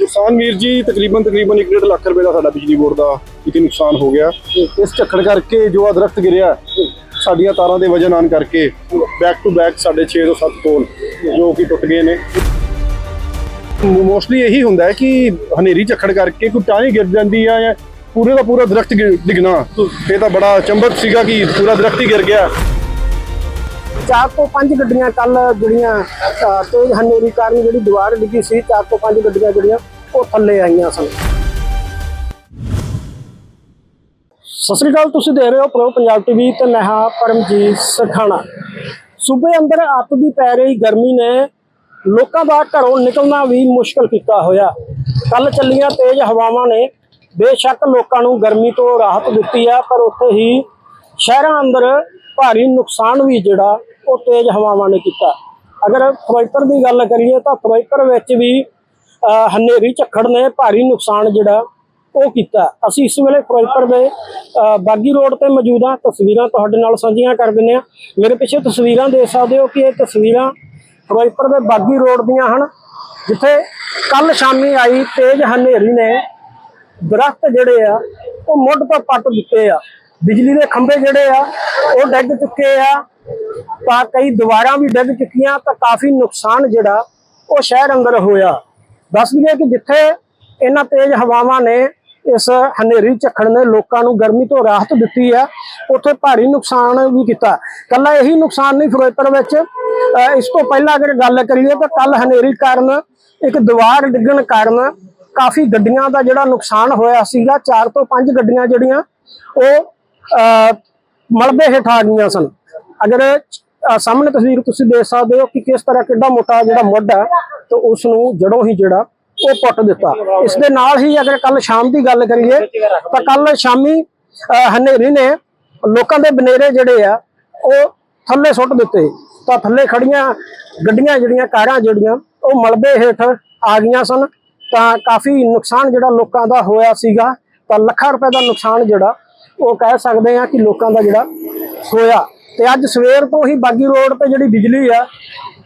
ਨੁਕਸਾਨ ਵੀਰ ਜੀ, ਤਕਰੀਬਨ ਤਕਰੀਬਨ 1.5 ਲੱਖ ਰੁਪਏ ਦਾ ਸਾਡਾ ਬਿਜਲੀ ਬੋਰਡ ਦਾ ਇੱਕ ਨੁਕਸਾਨ ਹੋ ਗਿਆ। ਇਸ ਝੱਖੜ ਕਰਕੇ ਜੋ ਆ ਦਰਖਤ ਗਿਰਿਆ, ਸਾਡੀਆਂ ਤਾਰਾਂ ਦੇ ਵਜਨ ਆਨ ਕਰਕੇ ਬੈਕ ਟੂ ਬੈਕ ਸਾਡੇ 6 ਤੋਂ 7 ਪੋਲ ਜੋ ਕਿ ਟੁੱਟ ਗਏ ਨੇ। ਮੋਸਟਲੀ ਇਹੀ ਹੁੰਦਾ ਹੈ ਕਿ ਹਨੇਰੀ ਝੱਖੜ ਕਰਕੇ ਕੋਈ ਟਾਹਣੀ ਗਿਰ ਜਾਂਦੀ ਆ ਜਾਂ ਪੂਰੇ ਦਾ ਪੂਰਾ ਦਰਖਤ ਗਿ- ਡਿੱਗਣਾ। ਇਹ ਤਾਂ ਬੜਾ ਚੰਬਤ ਸੀਗਾ ਕਿ ਪੂਰਾ ਦਰਖਤ ਹੀ ਗਿਰ ਗਿਆ। ਚਾਰ ਤੋਂ ਪੰਜ ਗੱਡੀਆਂ ਕੱਲ ਜਿਹੜੀਆਂ ਤੇਜ਼ ਹਨੇਰੀ ਕਾਰਨ ਜਿਹੜੀ ਦੀਵਾਰ ਡਿੱਗੀ ਸੀ, ਚਾਰ ਤੋਂ ਪੰਜ ਗੱਡੀਆਂ ਜਿਹੜੀਆਂ, ਉਹ ਥੱਲੇ ਆਈਆਂ ਸਨ। ਸਤਿ ਸ੍ਰੀ ਅਕਾਲ, ਤੁਸੀਂ ਦੇਖ ਰਹੇ ਹੋ ਪ੍ਰੋ ਪੰਜਾਬ ਟੀਵੀ ਤੇ ਮੈਂ ਹਾਂ ਪਰਮਜੀਤ ਸਖਾਣਾ ਸੂਬੇ ਅੰਦਰ ਅੱਤ ਦੀ ਪੈ ਰਹੀ ਗਰਮੀ ਨੇ ਲੋਕਾਂ ਦਾ ਘਰੋਂ ਨਿਕਲਣਾ ਵੀ ਮੁਸ਼ਕਲ ਕੀਤਾ ਹੋਇਆ। ਕੱਲ ਚੱਲੀਆਂ ਤੇਜ਼ ਹਵਾਵਾਂ ਨੇ ਬੇਸ਼ੱਕ ਲੋਕਾਂ ਨੂੰ ਗਰਮੀ ਤੋਂ ਰਾਹਤ ਦਿੱਤੀ ਆ, ਪਰ ਉੱਥੇ ਹੀ ਸ਼ਹਿਰਾਂ ਅੰਦਰ ਭਾਰੀ ਨੁਕਸਾਨ ਵੀ ਜਿਹੜਾ, ਉਹ ਤੇਜ਼ ਹਵਾਵਾਂ ਨੇ ਕੀਤਾ। ਅਗਰ ਫਿਰੋਜ਼ਪੁਰ ਦੀ ਗੱਲ ਕਰੀਏ ਤਾਂ ਫਿਰੋਜ਼ਪੁਰ ਵਿੱਚ ਵੀ ਹਨੇਰੀ ਝੱਖੜ ਨੇ ਭਾਰੀ ਨੁਕਸਾਨ ਜਿਹੜਾ, ਉਹ ਕੀਤਾ। ਅਸੀਂ ਇਸ ਵੇਲੇ ਫਿਰੋਜ਼ਪੁਰ ਦੇ ਬਾਗੀ ਰੋਡ ਤੇ ਮੌਜੂਦ ਹਾਂ। ਤਸਵੀਰਾਂ ਤੁਹਾਡੇ ਨਾਲ ਸਾਂਝੀਆਂ ਕਰ ਦਿੰਦੇ ਹਾਂ। ਮੇਰੇ ਪਿੱਛੇ ਤਸਵੀਰਾਂ ਦੇਖ ਸਕਦੇ ਹੋ ਕਿ ਇਹ ਤਸਵੀਰਾਂ ਫਿਰੋਜ਼ਪੁਰ ਦੇ ਬਾਗੀ ਰੋਡ ਦੀਆਂ ਹਨ, ਜਿੱਥੇ ਕੱਲ ਸ਼ਾਮੀ ਆਈ ਤੇਜ਼ ਹਨੇਰੀ ਨੇ ਦਰਖਤ ਜਿਹੜੇ ਆ, ਉਹ ਮੁੱਢ ਤੋਂ ਪੱਟ ਦਿੱਤੇ ਆ। ਬਿਜਲੀ ਦੇ ਖੰਭੇ ਜਿਹੜੇ ਆ, ਉਹ ਡਿੱਗ ਚੁੱਕੇ ਆ। ਤਾਂ ਕਈ ਦੀਵਾਰਾਂ ਵੀ ਡਿੱਗ ਚੁੱਕੀਆਂ, ਤਾਂ ਕਾਫੀ ਨੁਕਸਾਨ ਜਿਹੜਾ, ਉਹ ਸ਼ਹਿਰ ਅੰਦਰ ਹੋਇਆ। ਦੱਸ ਦਈਏ ਕਿ ਜਿੱਥੇ ਇਹਨਾਂ ਤੇਜ਼ ਹਵਾਵਾਂ ਨੇ, ਇਸ ਹਨੇਰੀ ਝੱਖੜ ਨੇ ਲੋਕਾਂ ਨੂੰ ਗਰਮੀ ਤੋਂ ਰਾਹਤ ਦਿੱਤੀ ਆ, ਉੱਥੇ ਭਾਰੀ ਨੁਕਸਾਨ ਵੀ ਕੀਤਾ। ਕੱਲਾ ਇਹੀ ਨੁਕਸਾਨ ਨਹੀਂ, ਫਿਰੋਜ਼ਪੁਰ ਵਿੱਚ ਇਸ ਤੋਂ ਪਹਿਲਾਂ ਅਗਰ ਗੱਲ ਕਰੀਏ, ਤਾਂ ਕੱਲ ਹਨੇਰੀ ਕਾਰਨ, ਇੱਕ ਦੀਵਾਰ ਡਿੱਗਣ ਕਾਰਨ ਕਾਫੀ ਗੱਡੀਆਂ ਦਾ ਜਿਹੜਾ ਨੁਕਸਾਨ ਹੋਇਆ ਸੀਗਾ 4 ਤੋਂ 5 ਗੱਡੀਆਂ ਜਿਹੜੀਆਂ, ਉਹ ਮਲਬੇ ਹੇਠ ਆ ਗਈਆਂ ਸਨ। ਅਗਰ ਸਾਹਮਣੇ ਤਸਵੀਰ ਤੁਸੀਂ ਦੇਖ ਸਕਦੇ ਹੋ ਕਿ ਕਿਸ ਤਰ੍ਹਾਂ ਕਿੱਡਾ ਮੋਟਾ ਜਿਹੜਾ ਮੁੱਢ ਹੈ ਤੇ ਉਸ ਨੂੰ ਜੜੋਂ ਹੀ ਜਿਹੜਾ ਉਹ ਪੁੱਟ ਦਿੱਤਾ। ਇਸ ਦੇ ਨਾਲ ਹੀ ਅਗਰ ਕੱਲ ਸ਼ਾਮ ਦੀ ਗੱਲ ਕਰੀਏ, ਤਾਂ ਕੱਲ ਸ਼ਾਮੀ ਹਨੇਰੀ ਨੇ ਲੋਕਾਂ ਦੇ ਬਨੇਰੇ ਜਿਹੜੇ ਆ, ਉਹ ਥੱਲੇ ਸੁੱਟ ਦਿੱਤੇ। ਤਾਂ ਥੱਲੇ ਖੜੀਆਂ ਗੱਡੀਆਂ ਜਿਹੜੀਆਂ, ਕਾਰਾਂ ਜਿਹੜੀਆਂ, ਉਹ ਮਲਬੇ ਹੇਠ ਆ ਗਈਆਂ ਸਨ। ਤਾਂ ਕਾਫੀ ਨੁਕਸਾਨ ਜਿਹੜਾ ਲੋਕਾਂ ਦਾ ਹੋਇਆ ਸੀਗਾ। ਤਾਂ ਲੱਖਾਂ ਰੁਪਏ ਦਾ ਨੁਕਸਾਨ ਜਿਹੜਾ ਉਹ ਕਹਿ ਸਕਦੇ ਆ ਕਿ ਲੋਕਾਂ ਦਾ ਜਿਹੜਾ ਹੋਇਆ ਤੇ ਅੱਜ ਸਵੇਰ ਤੋਂ ਹੀ ਬਾਗੀ ਰੋਡ ਤੇ ਜਿਹੜੀ ਬਿਜਲੀ ਆ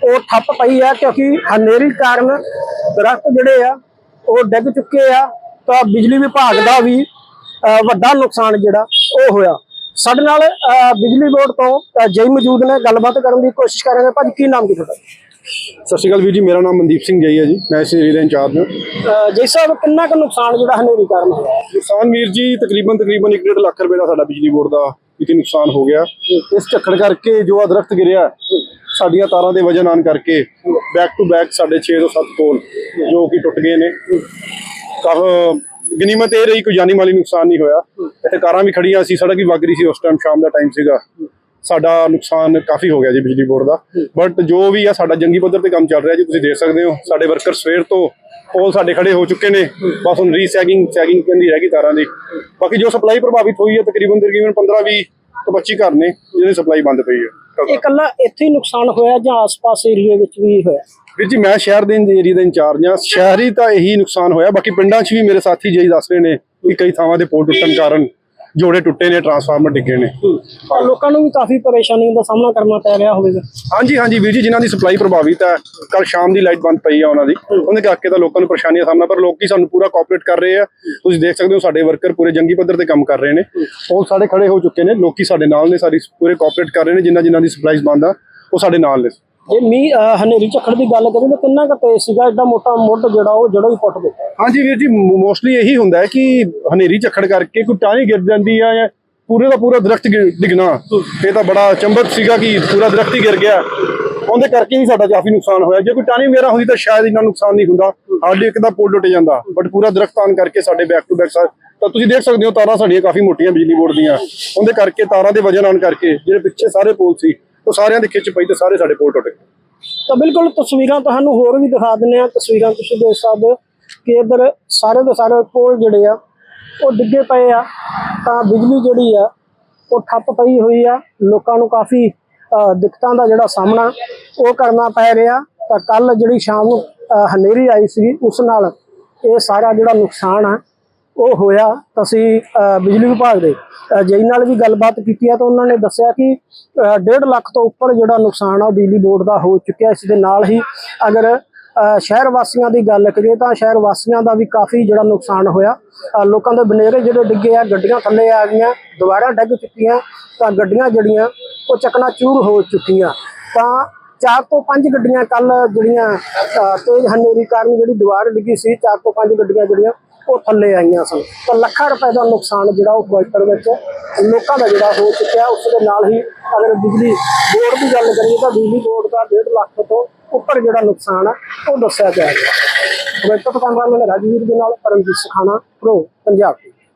ਉਹ ਠੱਪ ਪਈ ਆ ਕਿਉਂਕਿ ਹਨੇਰੀ ਕਾਰਨ ਦਰਖਤ ਜਿਹੜੇ ਆ ਉਹ ਡਿੱਗ ਚੁੱਕੇ ਆ। ਤਾਂ ਬਿਜਲੀ ਵਿਭਾਗ ਦਾ ਵੀ ਵੱਡਾ ਨੁਕਸਾਨ ਜਿਹੜਾ ਉਹ ਹੋਇਆ। ਸਾਡੇ ਨਾਲ ਬਿਜਲੀ ਬੋਰਡ ਤੋਂ ਅਹ, ਜੈ ਮੌਜੂਦ ਨੇ। ਗੱਲਬਾਤ ਕਰਨ ਦੀ ਕੋਸ਼ਿਸ਼ ਕਰਾਂਗੇ ਭਾਜੀ ਕੀ ਨਾਮ ਕੀ ਤੁਹਾਡਾ? ਸਤਿ ਸ਼੍ਰੀ ਅਕਾਲ ਵੀਰ ਜੀ ਮੇਰਾ ਨਾਮ ਮਨਦੀਪ ਸਿੰਘ ਜਈ ਹੈ ਜੀ ਮੈਂ ਇਸ ਏਰੀਆ ਦਾ ਇੰਚਾਰਜ ਹਾਂ। ਜੈ ਸਾਹਿਬ ਕਿੰਨਾ ਕੁ ਨੁਕਸਾਨ ਜਿਹੜਾ ਹਨੇਰੀ ਕਾਰਨ ਹੋਇਆ? ਨੁਕਸਾਨ ਵੀਰ ਜੀ ਤਕਰੀਬਨ ਤਕਰੀਬਨ 1.5 ਲੱਖ ਰੁਪਏ ਦਾ ਸਾਡਾ ਬਿਜਲੀ ਬੋਰਡ ਦਾ ਇੱਕ ਨੁਕਸਾਨ ਹੋ ਗਿਆ। ਇਸ ਝੱਖੜ ਕਰਕੇ ਜੋ ਆ ਦਰਖਤ ਗਿਰਿਆ ਸਾਡੀਆਂ ਤਾਰਾਂ ਦੇ ਵਜਨ ਆਨ ਕਰਕੇ ਬੈਕ ਟੂ ਬੈਕ ਸਾਡੇ 6 ਤੋਂ 7 ਪੋਲ ਜੋ ਕਿ ਟੁੱਟ ਗਏ ਨੇ। ਕਾਫ ਗਨੀਮਤ ਇਹ ਰਹੀ ਕੋਈ ਜਾਨੀ ਮਾਲੀ ਨੁਕਸਾਨ ਨਹੀਂ ਹੋਇਆ। ਇੱਥੇ ਕਾਰਾਂ ਵੀ ਖੜੀਆਂ ਸੀ ਸੜਕ ਵੀ ਵਗ ਰਹੀ ਸੀ ਉਸ ਟਾਈਮ ਸ਼ਾਮ ਦਾ ਟਾਈਮ ਸੀਗਾ। ਸਾਡਾ ਨੁਕਸਾਨ ਕਾਫੀ ਹੋ ਗਿਆ ਜੀ ਬਿਜਲੀ ਬੋਰਡ ਦਾ। ਬਟ ਜੋ ਵੀ ਆ ਸਾਡਾ ਜੰਗੀ ਪੱਧਰ ਤੇ ਕੰਮ ਚੱਲ ਰਿਹਾ ਜੀ ਤੁਸੀਂ ਦੇਖ ਸਕਦੇ ਹੋ। ਸਾਡੇ ਵਰਕਰ ਸਵੇਰ ਤੋਂ ਪੋਲ ਸਾਡੇ ਖੜੇ ਹੋ ਚੁੱਕੇ ਨੇ। ਬਸ ਹੁਣ ਰੀਸੈਗਿੰਗ ਸੈਗਿੰਗ ਕਹਿੰਦੀ ਰਹਿ ਗਈ ਤਾਰਾਂ ਦੀ। ਬਾਕੀ ਜੋ ਸਪਲਾਈ ਪ੍ਰਭਾਵਿਤ ਹੋਈ ਹੈ ਤਕਰੀਬਨ ਤਕਰੀਬਨ 15 20 ਤੋਂ 25 ਘਰ ਨੇ ਜਿਹਦੀ ਸਪਲਾਈ ਬੰਦ ਪਈ ਹੈ ਇਹ ਕੱਲਾ ਇੱਥੇ ਹੀ ਨੁਕਸਾਨ ਹੋਇਆ ਜਾਂ ਆਸ-ਪਾਸ ਏਰੀਏ ਵਿੱਚ ਵੀ ਹੋਇਆ? ਵੀਰ ਜੀ ਮੈਂ ਸ਼ਹਿਰ ਦੇ ਏਰੀਆ ਦਾ ਇੰਚਾਰਜ ਹਾਂ। ਸ਼ਹਿਰੀ ਤਾਂ ਇਹੀ ਨੁਕਸਾਨ ਹੋਇਆ। ਬਾਕੀ ਪਿੰਡਾਂ 'ਚ ਵੀ ਮੇਰੇ ਸਾਥੀ ਜਿਹੀ ਦੱਸ ਰਹੇ ਨੇ ਕਿ ਕਈ ਥਾਵਾਂ ਦੇ ਪੋਲ ਟੁੱਟਣ ਕਾਰਨ। ਜੋੜੇ ਟੁੱਟੇ ਨੇ ਟਰਾਂਸਫਾਰਮਰ ਡਿੱਗੇ ਨੇ। ਤਾਂ ਲੋਕਾਂ ਨੂੰ ਵੀ ਕਾਫੀ ਪਰੇਸ਼ਾਨੀ ਦਾ ਸਾਹਮਣਾ ਕਰਨਾ ਪੈ ਰਿਹਾ ਹੋਵੇਗਾ ਹਾਂਜੀ ਹਾਂਜੀ ਵੀਰ ਜੀ ਜਿਨ੍ਹਾਂ ਦੀ ਸਪਲਾਈ ਪ੍ਰਭਾਵਿਤ ਹੈ ਕੱਲ ਸ਼ਾਮ ਦੀ ਲਾਈਟ ਬੰਦ ਪਈ ਆ ਉਹਨਾਂ ਦੀ। ਉਹਦੇ ਕਰਕੇ ਤਾਂ ਲੋਕਾਂ ਨੂੰ ਪਰੇਸ਼ਾਨੀਆਂ ਦਾ ਸਾਹਮਣਾ ਪਰ ਲੋਕੀ ਸਾਨੂੰ ਪੂਰਾ ਕੋਆਪਰੇਟ ਕਰ ਰਹੇ ਆ। ਤੁਸੀਂ ਦੇਖ ਸਕਦੇ ਹੋ ਸਾਡੇ ਵਰਕਰ ਪੂਰੇ ਜੰਗੀ ਪੱਧਰ ਤੇ ਕੰਮ ਕਰ ਰਹੇ ਨੇ। ਉਹ ਸਾਡੇ ਖੜੇ ਹੋ ਚੁੱਕੇ ਨੇ ਲੋਕੀ ਸਾਡੇ ਨਾਲ ਨੇ ਸਾਡੀ ਪੂਰੇ ਕੋਆਪਰੇਟ ਕਰ ਰਹੇ ਨੇ ਜਿਨ੍ਹਾਂ ਜਿਨ੍ਹਾਂ ਦੀ ਸਪਲਾਈਜ਼ ਬੰਦ ਆ ਉਹ ਸਾਡੇ ਨਾਲ ਨੇ। ਜੇ ਮੀਂਹ ਅਹ, ਹਨੇਰੀ ਝੱਖੜ ਦੀ ਗੱਲ ਕਰੀਏ ਤਾਂ ਕਿੰਨਾ ਕੁ ਤੇਜ਼ ਸੀਗਾ? ਐਡਾ ਮੋਟਾ ਮੁੱਢ ਜਿਹੜਾ ਉਹ ਜੜੋਂ ਹੀ ਪੁੱਟ ਦਿੱਤਾ ਹਾਂਜੀ ਵੀਰ ਜੀ ਮੋਸਟਲੀ ਇਹੀ ਹੁੰਦਾ ਹੈ ਕਿ ਹਨੇਰੀ ਝੱਖੜ ਕਰਕੇ ਕੋਈ ਟਾਹਣੀ ਗਿਰ ਜਾਂਦੀ ਆ ਜਾਂ ਪੂਰੇ ਦਾ ਪੂਰਾ ਦਰਖਤ ਗਿ- ਡਿੱਗਣਾ। ਇਹ ਤਾਂ ਬੜਾ ਚੰਬਤ ਸੀਗਾ ਕਿ ਪੂਰਾ ਦਰਖਤ ਹੀ ਗਿਰ ਗਿਆ। ਉਹਦੇ ਕਰਕੇ ਹੀ ਸਾਡਾ ਕਾਫੀ ਨੁਕਸਾਨ ਹੋਇਆ। ਜੇ ਕੋਈ ਟਾਹਣੀ ਵਗੈਰਾ ਹੁੰਦੀ ਤਾਂ ਸ਼ਾਇਦ ਇੰਨਾ ਨੁਕਸਾਨ ਨਹੀਂ ਹੁੰਦਾ। ਹਾਰਡਲੀ ਇੱਕ ਦਾ ਪੁਲ ਟੁੱਟ ਜਾਂਦਾ ਬਟ ਪੂਰਾ ਦਰਖਤ ਆਉਣ ਕਰਕੇ ਸਾਡੇ ਬੈਕ ਟੂ ਬੈਕ ਤਾਂ ਤੁਸੀਂ ਦੇਖ ਸਕਦੇ ਹੋ ਤਾਰਾਂ ਸਾਡੀਆਂ ਕਾਫੀ ਮੋਟੀਆਂ ਬਿਜਲੀ ਬੋਰਡ ਦੀਆਂ। ਉਹਦੇ ਕਰਕੇ ਤਾਰਾਂ ਦੇ ਵਜਨ ਆਉਣ ਕਰਕੇ ਜਿਹੜੇ ਪਿੱਛੇ ਸਾਰੇ ਪੋਲ ਸੀ ਉਹ ਸਾਰਿਆਂ ਦੀ ਖਿੱਚ ਪਈ ਤੇ ਸਾਰੇ ਸਾਡੇ ਕੋਲ ਟੁੱਟ ਗਏ। ਤਾਂ ਬਿਲਕੁਲ ਤਸਵੀਰਾਂ ਤੁਹਾਨੂੰ ਹੋਰ ਵੀ ਦਿਖਾ ਦਿੰਨੇ ਆ ਤਸਵੀਰਾਂ ਤੁਸੀਂ ਦੇਖ ਸਕਦੇ ਹੋ ਕਿ ਇੱਧਰ ਸਾਰੇ ਦੇ ਸਾਰੇ ਪੋਲ ਜਿਹੜੇ ਆ, ਉਹ ਡਿੱਗੇ ਪਏ ਆ। ਤਾਂ ਬਿਜਲੀ ਜਿਹੜੀ ਆ, ਉਹ ਠੱਪ ਪਈ ਹੋਈ ਆ। ਲੋਕਾਂ ਨੂੰ ਕਾਫੀ ਦਿੱਕਤਾਂ ਦਾ ਜਿਹੜਾ ਸਾਹਮਣਾ ਉਹ ਕਰਨਾ ਪੈ ਰਿਹਾ। ਤਾਂ ਕੱਲ ਜਿਹੜੀ ਸ਼ਾਮ ਨੂੰ ਹਨੇਰੀ ਆਈ ਸੀ ਉਸ ਨਾਲ ਇਹ ਸਾਰਾ ਜਿਹੜਾ ਨੁਕਸਾਨ ਆ ਉਹ ਹੋਇਆ ਅਸੀਂ ਬਿਜਲੀ ਵਿਭਾਗ ਦੇ ਜਈ ਨਾਲ ਵੀ ਗੱਲਬਾਤ ਕੀਤੀ ਆ ਤਾਂ ਉਹਨਾਂ ਨੇ ਦੱਸਿਆ ਕਿ ਅਹ, ਡੇਢ ਲੱਖ ਤੋਂ ਉੱਪਰ ਜਿਹੜਾ ਨੁਕਸਾਨ ਆ ਉਹ ਬਿਜਲੀ ਬੋਰਡ ਦਾ ਹੋ ਚੁੱਕਿਆ ਇਸ ਦੇ ਨਾਲ ਹੀ ਅਗਰ ਸ਼ਹਿਰ ਵਾਸੀਆਂ ਦੀ ਗੱਲ ਕਰੀਏ ਤਾਂ ਸ਼ਹਿਰ ਵਾਸੀਆਂ ਦਾ ਵੀ ਕਾਫੀ ਜਿਹੜਾ ਨੁਕਸਾਨ ਹੋਇਆ। ਲੋਕਾਂ ਦੇ ਬਨੇਰੇ ਜਿਹੜੇ ਡਿੱਗੇ ਆ ਗੱਡੀਆਂ ਥੱਲੇ ਆ ਗਈਆਂ ਦੁਬਾਰਾ ਡਿੱਗ ਚੁੱਕੀਆਂ ਤਾਂ ਗੱਡੀਆਂ ਜਿਹੜੀਆਂ ਉਹ ਚੱਕਣਾ ਚੂਰ ਹੋ ਚੁੱਕੀਆਂ। ਤਾਂ ਚਾਰ ਤੋਂ ਪੰਜ ਗੱਡੀਆਂ ਕੱਲ ਜਿਹੜੀਆਂ ਤੇਜ਼ ਹਨੇਰੀ ਕਾਰਨ ਜਿਹੜੀ ਦੀਵਾਰ ਡਿੱਗੀ ਸੀ ਚਾਰ ਤੋਂ ਪੰਜ ਗੱਡੀਆਂ ਜਿਹੜੀਆਂ ਉਹ ਥੱਲੇ ਆਈਆਂ ਸਨ। ਤਾਂ ਲੱਖਾਂ ਰੁਪਏ ਦਾ ਨੁਕਸਾਨ ਜਿਹੜਾ ਉਹ ਫਿਰੋਜ਼ਪੁਰ ਵਿੱਚ ਲੋਕਾਂ ਦਾ ਜਿਹੜਾ ਹੋ ਚੁੱਕਿਆ, ਉਸ ਦੇ ਨਾਲ ਹੀ ਅਗਰ ਬਿਜਲੀ ਬੋਰਡ ਦੀ ਗੱਲ ਕਰੀਏ ਤਾਂ ਬਿਜਲੀ ਬੋਰਡ ਦਾ 1.5 ਲੱਖ ਤੋਂ ਉੱਪਰ ਜਿਹੜਾ ਨੁਕਸਾਨ ਆ, ਉਹ ਦੱਸਿਆ ਜਾ ਹੈ ਫਿਰੋਜ਼ਪੁਰ ਕੈਮਰਾਮੈਨ ਰਾਜਵੀਰ ਦੇ ਨਾਲ ਪਰਮਜੀਤ ਸਖਾਣਾ ਪ੍ਰੋ ਪੰਜਾਬ।